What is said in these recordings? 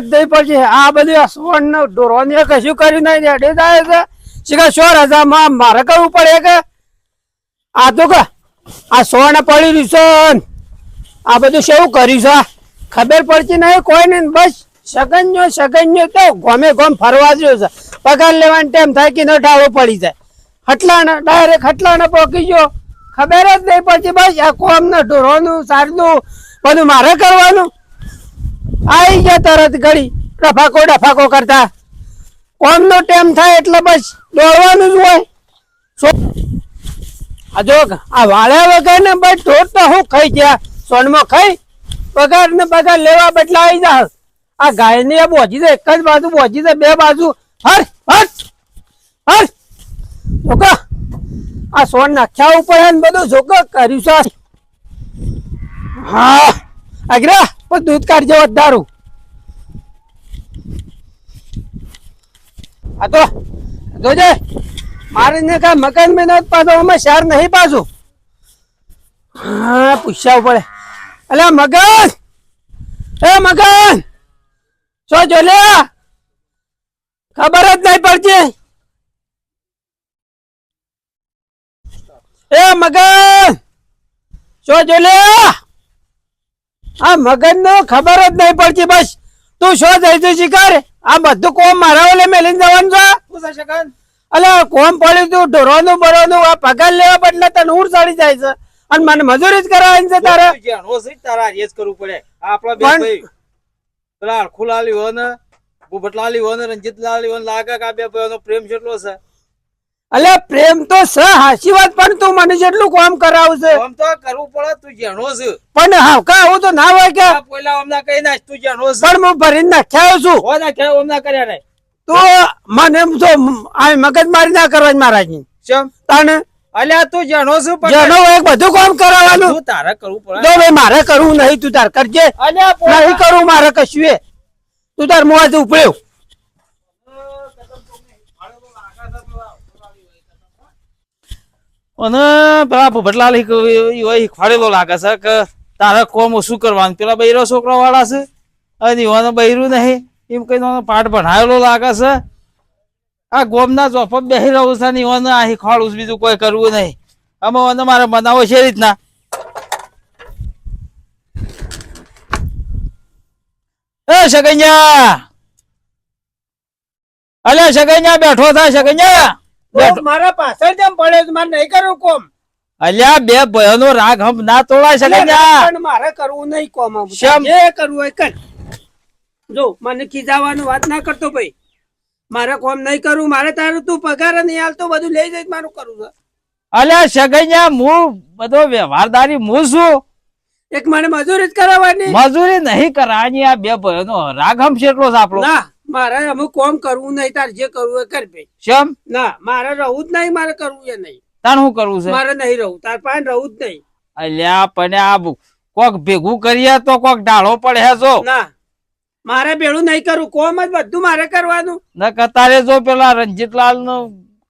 જ દઈ પછી આ બધી સુવર્ણ સોન ને ઢોરો ને કશું કર્યું નહીં. રેડી જાય છે. શીખા સો રજામાં મારે કરવું પડે કે? આ તો કે, આ સોન પડી રહ્યું આ બધું શું કર્યું ખબર પડતી નહીં કોઈ નહીં બસ. સગન્યો સગન્યો તો ગમે ગમ ફરવા જ્યો છે. પગાર લેવાનો ટાઈમ થાય કે ન ઢાળો પડી જાય. હટલાના, ડાયરેક્ટ હટલાના પોકી ગયો. ખબર જ નહીં પડતી. બસ આ કોમનું ઢોરોનું સારનું, બધું મારે કરવાનું. આવી ગયા તરત ઘડી ડફાકો ડફાકો કરતા. કોમનો ટાઈમ થાય એટલે બસ દોડવાનું જ હોય. આ જો આ વાળ્યા વગર ને બસ ઢોર તો હું ખાઈ ગયા. સોનમાં ખાઈ પગાર ને પગાર લેવા બદલા આવી જા આ ગાય ને બોજી દે, એક જ બાજુ બોજી દે, બે બાજુ. હર હર હર જોકો આ સોન નાખ્યા ઉપર બધું જોકો કર્યું છે. હા અગ્રા પણ દૂધ કાઢજો વધારું. આ તો જોજે મારીને કા મકાન મેં નથી પાછો અમે શહેર નહીં પાછું હા, પૂછ્યા પડે અલે, મગન! એ, મગન! શું જો લે ખબર જ નહીં પડતી. એ, મગન! શું જો લે આ મગન નો ખબર જ નહીં પડતી બસ. તું શું તું શિકાર? આ બધું કોમ મારા ઓલે મેલીને જવાનું છે? અલે કોમ પડ્યું તું ઢોરોનું બરોનું આ પગાર લેવા બદલે તને ઉડ ચડી જાય છે. અને મને મજૂરી જ કરાવવાની છે તારે? તારા એ જ કરવું પડે. આપણા બે ભાઈ. પેલા ને ભૂપતલાલી હોય ને રંજીતલાલી હોય ને લાગે કે આ બે ભાઈઓનો પ્રેમ જેટલો છે. અલે પ્રેમ તો સ હાચી વાત પણ તું મને જેટલું કામ કરાવશે કામ તો કરવું પડે તું જાણો છે. પણ હા કા આવું તો ના હોય કે? પહેલા અમના કહી નાખ તું જાણો છે. પણ હું ભરીને નાખ્યા છું. હો ના ક્યાં અમના કર્યા રે તો મને એમ તો આ મગજ મારી ના કરવા મહારાજની ચમ? તને અલ્યા તું જાણો છે પણ જેનો એક બધું કામ કરાવવાનું. તું તારે કરવું જો પડે ભાઈ મારે કરવું નહીં તું તાર કરજે. અલ્યા નહીં કરું કરવું મારે કશું એ. તું તાર મોં ઉપડ્યો અને પેલા ભૂપતલાલ ખવાડેલો લાગે છે કે તારે કોમ શું કરવાનું? પેલા બૈરો છોકરા વાળા છે. અને યુવાનો બૈરું નહીં. એમ કઈ પાઠ ભણાયેલો લાગે છે. આ ગોમના ચોપટ બેસી રહ્યું છે ને યુવાનો અહીં ખવાડું છે, બીજું કોઈ કરવું નહીં. અમે મારે બનાવો છે રીતના. એ સગન્યા અલે સગન્યા બેઠો થા સગન્યા બેઠો મારા પાછળ જેમ પડે છે, મારે નહીં કરવું કોમ. અલ્યા બે ભયોનો રાગ હમ ના તોડાય શકે પણ મારે કરવું નહીં કોમ? જે કરવું હોય કર. જો મને ખીજાવાની વાત ના કરતો ભાઈ. મારે કોમ નહીં કરવું મારે તારું તું પગાર નહીં હાલતો બધું લઈ જઈ મારું કરવું છે. અલ્યા સગૈયા હું બધો વ્યવહારદારી હું છું એક મને મજૂરી જ કરાવવાની. મજૂરી નહીં કરાની આ બે ભયોનો રાગ હમ એટલો છે આપણો. ના મારે અમુક કોમ કરવું નહીં તાર જે કરવું એ કર ભાઈ. શેમ? ના મારે રહું જ નહીં મારે કરવું એ નહીં. તાર શું કરવું છે? મારે નહીં રહું તાર પાસે રહું જ નહીં. અલ્યા પણ આ કોક ભેગું કરીએ તો કોક ડાળો પડે હે જો. ના મારે ભેળું નહીં કરવું કોમ જ બધું મારે કરવાનું. ન કતારે જો પેલા રંજીતલાલ નો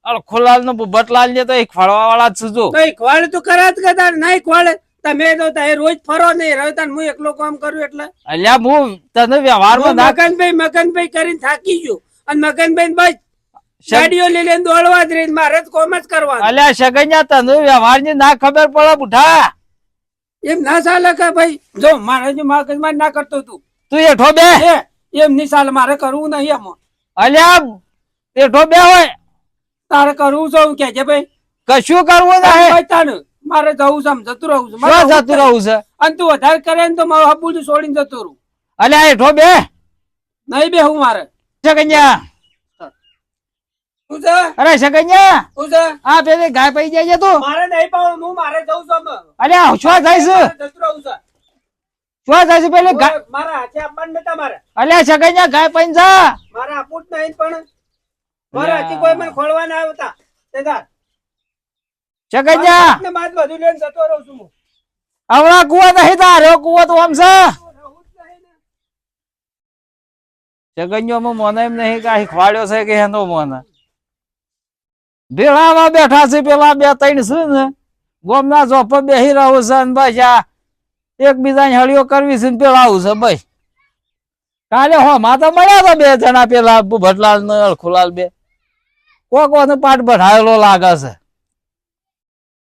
અળખોલાલ નો બુબટલાલ ને તો એક વાળા જ જો. તો ખવાડે તો કરા જ કદાચ નહીં ખવાડે તમે તો તે રોજ ફરો નહીં. રહ્યો તાન હું એકલો કામ કરું એટલે? અલ્યા હું તને વ્યવહારમાં હું મકનભાઈ મગનભાઈ કરીને થાકી ગયો. અને મકનભાઈ બસ ગાડીઓ લઈ લઈને દોડવા જ રહી મારે જ કોમ જ કરવાનું. અલ્યા સગન્યા તને વ્યવહારની ના ખબર પડે બુઠા એમ ના ચાલે કે ભાઈ? જો મારે જો મગજમાં ના કરતો તું. તું એઠો બે. એમ નહીં ચાલે મારે કરવું નહીં એમ. અલ્યા એઠો બે હોય. તારે કરવું છે કે ભાઈ? કશું કરવું નહીં. તારે તાને મારે જવું છે આમ જતું રહું છું. શું જતું રહું છે? અને તું વધારે કરે ને તો મારું હપુડું છોડીને જતું રહું. અલ્યા હેઠો બે. નહીં બે હું મારે. સગન્યા છે? અરે સગન્યા શું પેલી ગાય જાય છે તું. મારે નહીં પાવું હું મારે જઉં છું. અલ્યા શું થાય છે જતું રહું છે. શું થાય છે પેલી મારા હાથે આપવાનું નતા મારે. અલ્યા સગન્યા ગાય પઈ જા. મારા આપવું જ નહીં પણ. મારા હાથે કોઈ મને ખોળવા ના આવતા. સગન્યા ને બાદ બધું લઈને જતો રહું છું હું. હમણાં કુવા નહીં તારો કુવો તો આમ છે. માં મોને એમ નહીં કે ખવાડ્યો છે કે એનો મોને. ભેળામાં બેઠા છે પેલા બે ત્રણ છે? ને ગોમના ચોપર બેસી રહું છે ને બસ આ એકબીજાની હળીઓ કરવી છે ને પેલા આવું છે બસ. કાલે હો માં તો મળ્યા હતા બે જણા પેલા ભટલાલ ને અળખુલાલ બે. કોક પાઠ ભણાયેલો લાગે છે.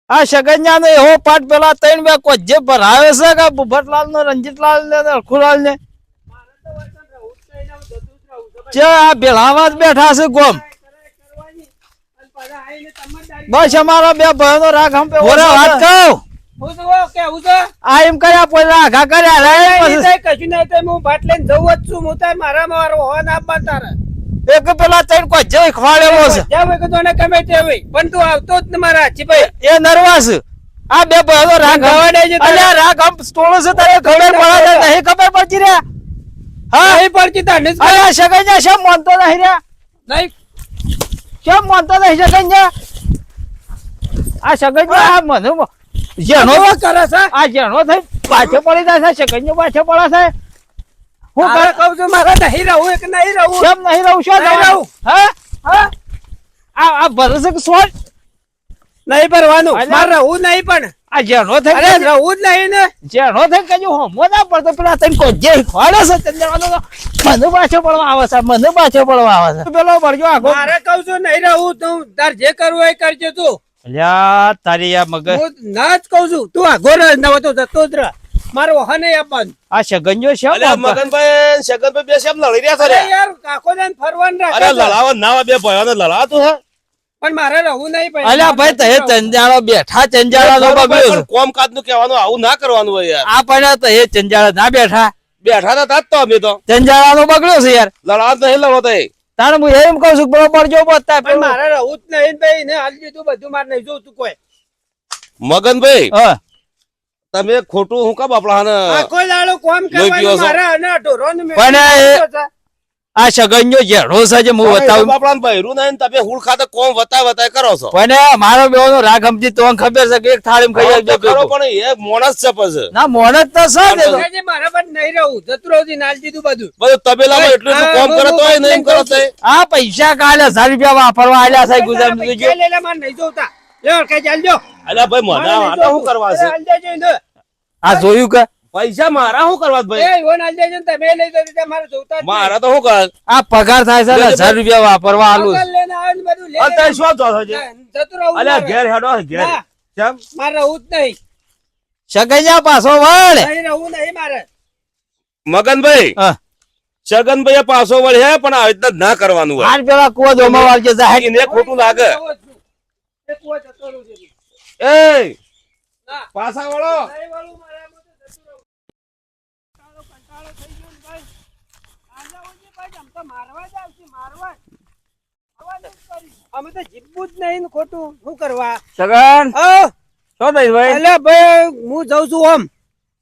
આ સગન્યા ને એવો પાઠ પેલા ત્રણ બે કોઈ જે ભરાવે છે કે ભટલાલ ને રંજીતલાલ ને અળખુલાલ ને જે આ ભેળાવા જ બેઠા છે ગોમ. બસ અમારા બે ભાઈ નો રાગ હમ પે ઓરે વાત કહું. હું તો કેવું છે આ એમ કર્યા પેલા આઘા કર્યા રે કશું નહીં તો હું ભાટ લઈને જવું જ છું. હું તાર મારા મારો હોન આપવા તારે. એક પેલા ત્રણ કોઈ જઈ ખવાડેલો છે. હોય કે તને ગમે તે હોય પણ તું આવતો જ મારા હાચીભાઈ એ નર્વસ. આ બે ભાઈઓ રાગ ગવા છે અલે રાગ આમ સ્ટોલો છે તારે ખબર પડે નહીં ખબર પડતી રે. હા. નહીં પડતી તને જ કહું. અલ્યા સગન્યા શેમ માનતો નહીં રે. નહીં. શેમ માનતો નહીં સગન્યા આ શગન આ મને જેનો કરે છે? આ જેનો થઈ પાછો પડી જાય છે શગન પાછો પડે છે. હું ઘરે કહું છું મારે નહીં રહું એક નહીં રહું. કેમ નહીં રહું? શું નહીં રહું. હા? હા? આ આ ભરોસે કે સોળ નહીં ભરવાનું. મારે રહું નહીં પણ. આ જેનો થઈ અરે રહું જ નહીં ને. જેનો થઈ કજુ હોમો ના પડતો પેલા તને કોઈ જે ખવાડે છે તને જવાનો તો મને પાછો પડવા આવે છે મને પાછો પડવા આવે છે. પેલો ભરજો આગો. મારે કહું છું નહીં રહું તું તાર જે કરવું હોય એ કરજે તું. અલ્યા તારી આ મગજ. હું ના જ કહું છું તું આગો રહે ન હોય તો જતો જ રહ. મારે હને નહીં આપવાનું આ સગંજો છે અલ્યા મગનભાઈ શગનભાઈ બે શેમ લડી રહ્યા છે યાર કાકો ને ફરવાનું અરે રાખે છે. લડાવા ના આવે બે ભાઈઓને લડાતું હે? પણ મારે રહું નહીં ભાઈ. અલ્યા ભાઈ તે ચંજાળો બેઠા ચંજાળા નો બગડ્યો કોમ કાજનું કહેવાનું આવું ના કરવાનું હોય યાર. આ પણ તો એ ચંજાળા ના બેઠા. બેઠા તો તાત તો અમે તો. ચંજાળા નો બગડ્યો છે યાર. લડાવા જ નહીં લડો તે એ. હું એમ કહું છું બરોબર જો પડજો બતા પણ મારે રહું જ નહીં ભાઈ ને હાલ દીધું બધું મારે નહીં જોતું કોઈ. મગનભાઈ હા. તમે ખોટું હું દાડો કોમ કરવાનું મારે અને ઢોરોને પણ. આ સગંજો જેડો છે. જે હું બતાવું. આપણા બૈરું નહીં તમે હુળ ખાતે કોમ વતાય વતાય કરો છો. પણ મારો બેવો નો રાગ સમજી તો ખબર છે કે એક થાળી ખાઈ તો આવજો ખરો પણ એ મોણસ છે પછી. ના મોણસ તો છે ને તો. મારે નહીં રહું. જતરોજી નાલ દીધું બધું. બધું તબેલામાં એટલું તો કોમ કરે તોય નહીં કરો તે આ પૈસા કાલે હજાર રૂપિયા વાપરવા આલ્યા છે ગુજરાત લઈ લે, મારે નહીં જોતા. લ્યો, કઈ ચાલજો અલ્યા ભાઈ મને આને શું કરવા છે? અરે, હાલ દેજો એને. આ જોયું કે? પૈસા મારા શું કરવા ભાઈ? એ, ઈવોને દેજો તમે લઈ જજો, ત્યાં મારે જોતા મારા તો શું કરે? આ પગાર થાય છે ને રૂપિયા વાપરવા આલું છે. આવે બધું લઈ અત્યારે શું જોતો છે જતું રહું અલ્યા ઘેર હેડો ઘેર. કેમ? મારે રહું જ નહીં. સગૈયા પાછો વળ. રહું નહીં મારે. મગનભાઈ હા. છગનભાઈ પાછો વળે હે પણ આવી રીતના ના કરવાનું હોય. પેલા કુવા જોમાં વાળજે ખોટું લાગે. એ પાછા વળો. થઈ. અમે તો જીતવું જ નહીં ખોટું. શું કરવા? સગન શું થયું ભાઈ? એટલે ભાઈ હું જઉં છું ઓમ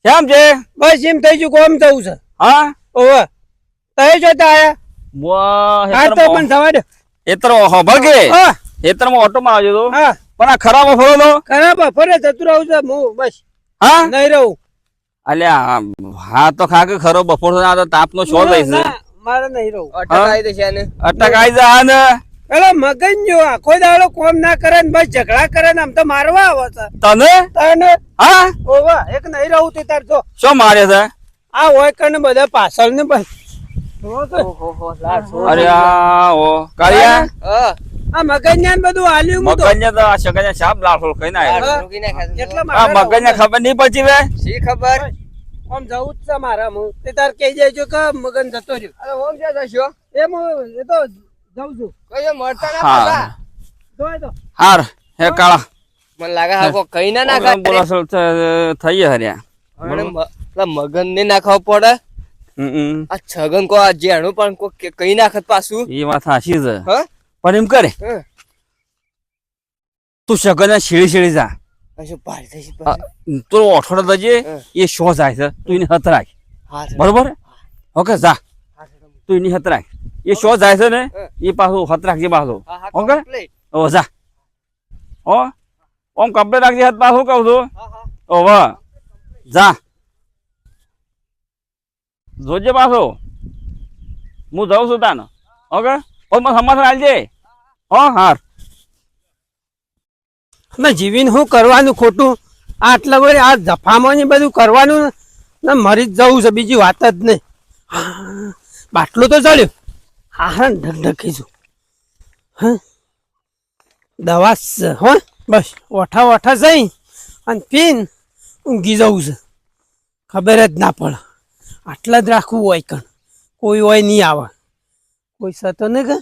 કેમ છે? બસ એમ થઈ ગયું કોમ જવું છે. હા? ઓવે. તય જોતા આયા? હા તો પણ સવાડ એતરો હબળ કે હા. એતરમાં ઓટો માં આવજો તો. હા. પણ આ ખરાબ ફરો તો? ખરાબ ફરે જતું રહું છે હું બસ. હા? નહીં રહું. અલ્યા હા તો ખાકે ખરો બપોર આ તો તાપનો શો ના, છે. મારે નહીં રહું. અટક આઈ જા ને એલા મગન જો આખો દાડો કોમ ના કરે ને બસ ઝઘડા કરે ને આમ તો મારવા આવે છે. તને? તને? હા? ઓવા એક નહીં રહું તે તાર જો. શું મારે છે? આ હોય કને બધા પાછળ ને બસ. અરે આ ઓ કાળિયા? આ મગન ને બધું હાલ્યું મગજને તો આ સગને સાપ લાફો કઈ ના એટલે આ મગજને ખબર નહીં પછી વે? શી ખબર? આમ જવું જ છે મારા હું. તે તાર કહી દેજો કે મગન જતો રહ્યો. ઓમ ક્યાં જશો? એમ હું એ તો જઉં છું. કઈ મળતા હા. જોય તો હાર હે કાળા. મને લાગે હા કો કઈ ના નાખે બોલો થઈ હર્યા. મગન ને નાખવા પડે? હમ આ છગન કો આ જેણું પણ કો કઈ નાખત પાછું? એ વાત સાચી છે. હા? પણ એમ કરે. તું સગન શેળી શેળી જા. તું ઓઠોડો દજે. એ શો જાય છે તું એની હત રાખ. બરોબર? ઓકે જા. તું એની હત રાખ. એ શો જાય છે ને એ પાછું હત રાખજે પાછું. ઓકે? ઓ જા. ઓ ઓમ કપડે રાખજે હત પાછું કહું છું. ઓ વાહ જા. જોજે પાછો. હું જાઉં છું તાને. ઓકે? ઓ મને સમાચાર આલજે હો હાર અમે જીવીને શું કરવાનું ખોટું? આટલા વળી આ જફામાં ને બધું કરવાનું ને મરી જ જવું છે, બીજી વાત જ નહીં. બાટલો તો ચડ્યું હા હા ઢકઢકીશું હા. દવા હો, બસ. ઓઠા ઓઠા જઈ અને પીન ઊંઘી જવું છે. ખબર જ ના પડે. આટલા જ રાખવું હોય કણ. કોઈ હોય નહીં આવે. કોઈ સતો નહીં કે?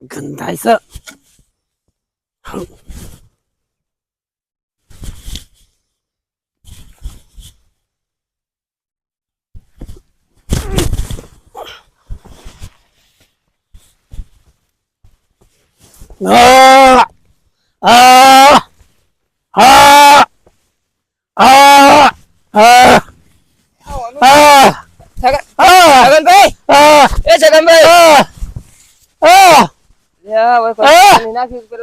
gần thái sợ No!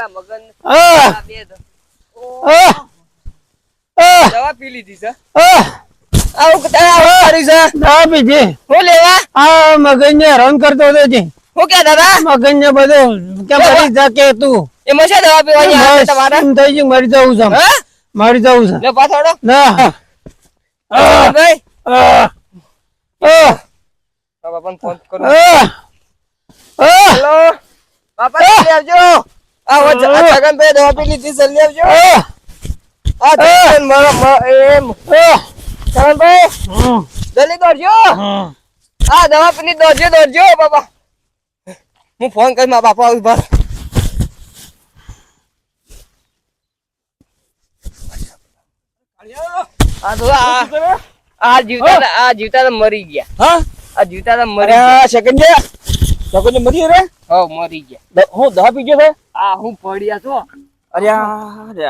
મગન! બે! દવા પી લીધી છે. Ah! આવું તારે આવું છે? ના બીજી હું લેવા? આ મગજને હેરાન કરતો હતો જે. હું કે દાદા? મગજને બધું કે મરી જા કે તું? એમાં છે દવા પીવાની આવે બસ થઈ ગયું મરી જવું છે હા? મરી જવું છે. લે પાછોડો ના. Ah! ભાઈ! બાપાને ફોન કરું! હેલો? બાપા આવજો. આ છગનભાઈ દવા પી લીધી જલ્દી આવજો! આ મારો એમ! છગનભાઈ. જલ્દી દોડજો. આ દવા પી લીધી દોડજો દોડજો બાપા હું ફોન કરી મારા બાપા આવું બાર આ જીવતા આ જીવતા મરી ગયા. હા? આ જીવતા મરી ગયા. શકન સેકન્ડ સેકન્ડ મરી રે? હો મરી ગયા. હું દહ પી ગયો છે? આ હું પડ્યા છો. અરે આ રે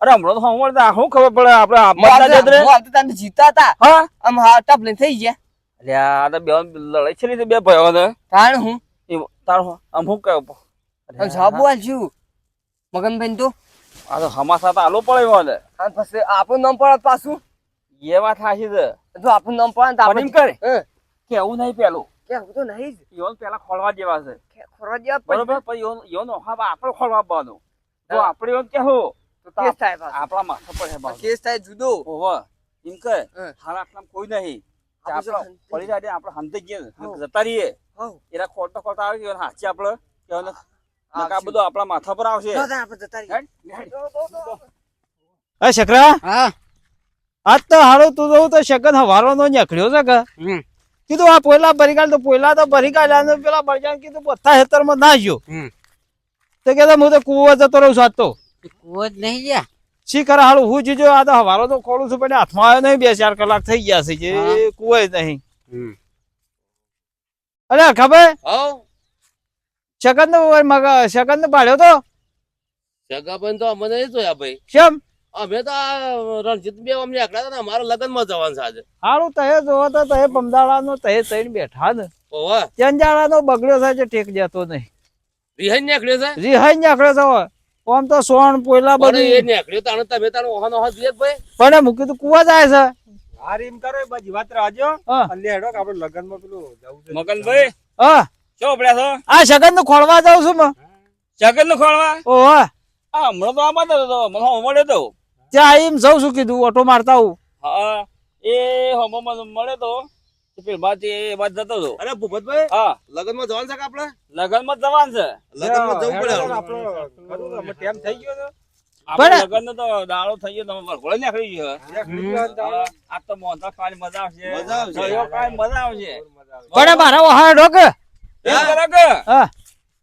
અરે હમણાં તો હું શું ખબર પડે આપણે હું આપણા રે? હું તાને જીવતા હતા. હા? આમ હા ટપ લઈને થઈ ગયા. અરે આ તો બે લડાઈ છે ને બે ભાઈઓ ને તાણ હું? તારો આમ હું કહું? અરે સાબુ આલશું મગનભાઈ તો. આ તો હમાસા તો આલો પડે ને અને પછી આપણું નામ પડે પાછું. એ વાત થાશી છે જો આપણું નામ પડે તો પણ આપણે એમ કરે. કેવું નહીં પેલું? કે હું તો નહીં જ. યોન પેલા ખોલવા જેવા છે. કે જેવા બરોબર પણ યોન ઈવન ઓહા આપણે ખોલવા બાનો. તો હા. આપણે ઈવન કેવું તો કેસ થાય પાછો. આપણા માથા પર હે બાનું કેસ થાય જુદો. ઓહો એમ કે હાલ આટલા કોઈ નહીં. આપણે પડી જાય આપણે હંતે ગયે જતા રહીએ. એના ખોલતા ખોલતા આવે યોન હાચી આપણે યોન નકા બધો આપણા માથા પર આવશે. તો આપણે જતા રહીએ. અ શકરા હા. આજ તો હારો તું તો શકન હવારો નો નીકળ્યો છે કે? હમ. કીધું આ પોયલા ભરી કાઢ તો પોયલા તો ભરી કાઢ્યા ને પેલા બળજાને કીધું બધા હેતરમાં ના ગયો તો કે હું તો કુવો જતો રહું છું તો. કુવો જ નહીં ગયા શી ખરા હાલ હું જીજો આ તો હવારો તો ખોલું છું પણ હાથમાં આવ્યો નહીં બે ચાર કલાક થઈ ગયા છે જે કુવો જ નહીં. અરે ખબર? મગ શકન પાડ્યો તો? જગાભાઈ તો અમને નહીં જોયા ભાઈ. કેમ? અમે તો રણજીત બે અમને એકલા હતા ને લગ્નમાં જવાનું છે સારું તહે જોવો તો તહે પમદાળાનો તહે તઈને બેઠા ને. ઓવા ચંજાળાનો બગડ્યો થાય છે ટેક જતો નહીં. રિહાઈ નીકળ્યો છે? રિહાઈ નીકળ્યો છે ઓમ તો સોણ પોયલા પણ એ નીકળ્યો તાણે તમે તાણે ઓહન ઓહન જોઈએ ભાઈ. પણ મૂકી તો કુવા જાય છે. હારીમ રીમ કરો બાજી વાત રાજો હા. અને હેડો કે આપણે લગનમાં પેલું જવું છે. મગનભાઈ હા. શું પડ્યા છો? આ શગનનું ખોળવા જાઉં છું માં. સેકન્ડનું ખોળવા? ઓહો આ હમણાં તો આમાં તો મને મળ્યો તો ત્યાં એમ જઉં છું કીધું ઓટો મારતા હું હા એ હોમ મળે તો. એ બાદ જતો હતો. અરે ભૂપતભાઈ હા. લગ્નમાં જવાનું છે કે આપણે? લગનમાં છે. લગ્નમાં જવું પડે હેડો હવે. આપણો ખરું અમે ટેમ થઈ ગયો છે. લગન નો તો દાડો થઈ ગયો તમે વરઘોડે નીકળી ગયો આ તો મોંધા મજા આવશે. મજા આવશે. મજા આવશે. પણ મારા કે? હા.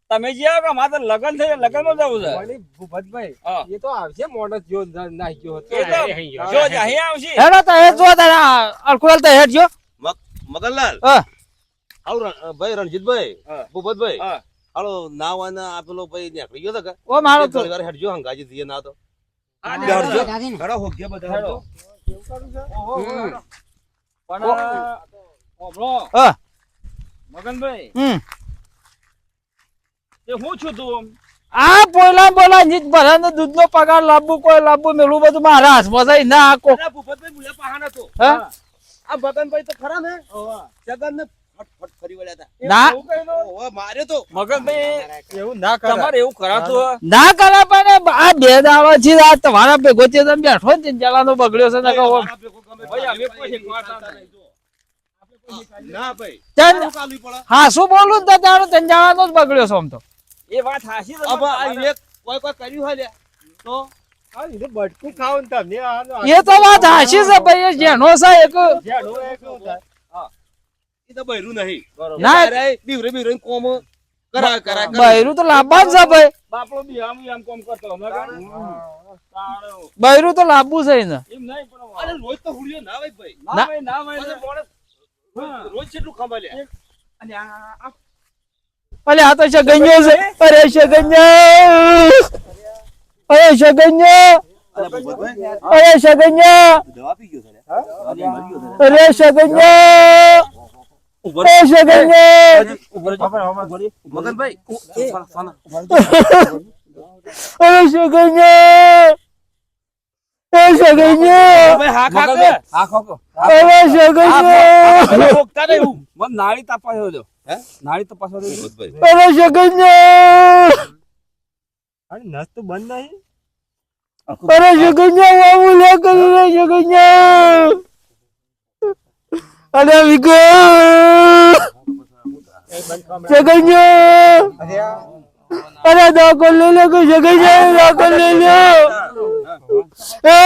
તમે જે આવો મારે લગન છે લગનમાં જવું છે. ભૂપતભાઈ એ તો આવશે મોડસ જો નાખ્યો હતો. એ તો જો અહીં આવશે. હેડો તો હેડ જો તારા અલકુલ તો હેડ જો. મગનલાલ? હા. આવું ભાઈ રણજીતભાઈ ભૂપતભાઈ. હાલો નાવ અને આપેલો ભાઈ નીકળી ગયો તો કે? ઓ મારો તો હેડજો હંગાજી દીએ ના તો. હેડો. હોગ્યા બધા હેડો. પણ મગનભાઈ હમ. તે હું છું તું? આ પોલા બોલા નીચ ભરાને દૂધનો પગાર લાવવું કોઈ લાવવું મેલું બધું મારા હાથમાં જાય ના આકો ભૂપતભાઈ મુયા પહાણ હતો. હા? આ ભગનભાઈ તો ખરા ને? જગન ને. ના નો? ના. તમારે એવું કરાતું ના કરે પણ આ બે દાવા છે આ તમારા ભેગો ને જલાનો બગડ્યો છે ને. ના હા શું બોલું ને તારો જ બગડ્યો છે આમ તો. એ વાત હાસી હવે કોઈ કોઈ કર્યું હોય તો? બટકું ખાવ તમને એ તો વાત હાશી છે ભાઈ એ જેનો છે એક. જેનું એ એ તો બૈરું નહીં. ના અરે, બીવરે બીવરે કોમ કરાય કરાય કરાય. બૈરું તો લાંબા જ છે ભાઈ. બાપડો બી આમ આમ કોમ કરતો. બૈરું તો લાંબુ છે એમ નહીં પણ અરે રોજ તો હુડિયો ના ભાઈ ભાઈ. ના ભાઈ, ના ભાઈ, રોજ કેટલું ખંભા લ્યા અને આ અલે આ તો શગન્યો છે. અરે શગન્યો અરે શગન્યો અરે શગન્યો. અરે શગન્યો અરે શગન્યો મગનભાઈ અરે શગન્યો અરે શગન્યો? અરે શગન્યો નાળી હે? નાળી તપાસ્યો દો ભગવતભાઈ. અરે શગન્યો અરે નસ તો બંધ નહીં અરે શગન્યો વાવું લે કરી રે શગન્યો અરે વિકો શગન્યો અરે આ અરે દાખલ લઈ લે કે શગન્યો દાખલ લઈ લે! એ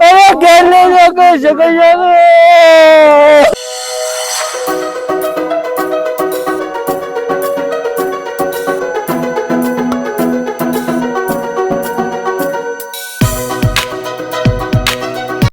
અરે ઘેર લઈ લો કે શકો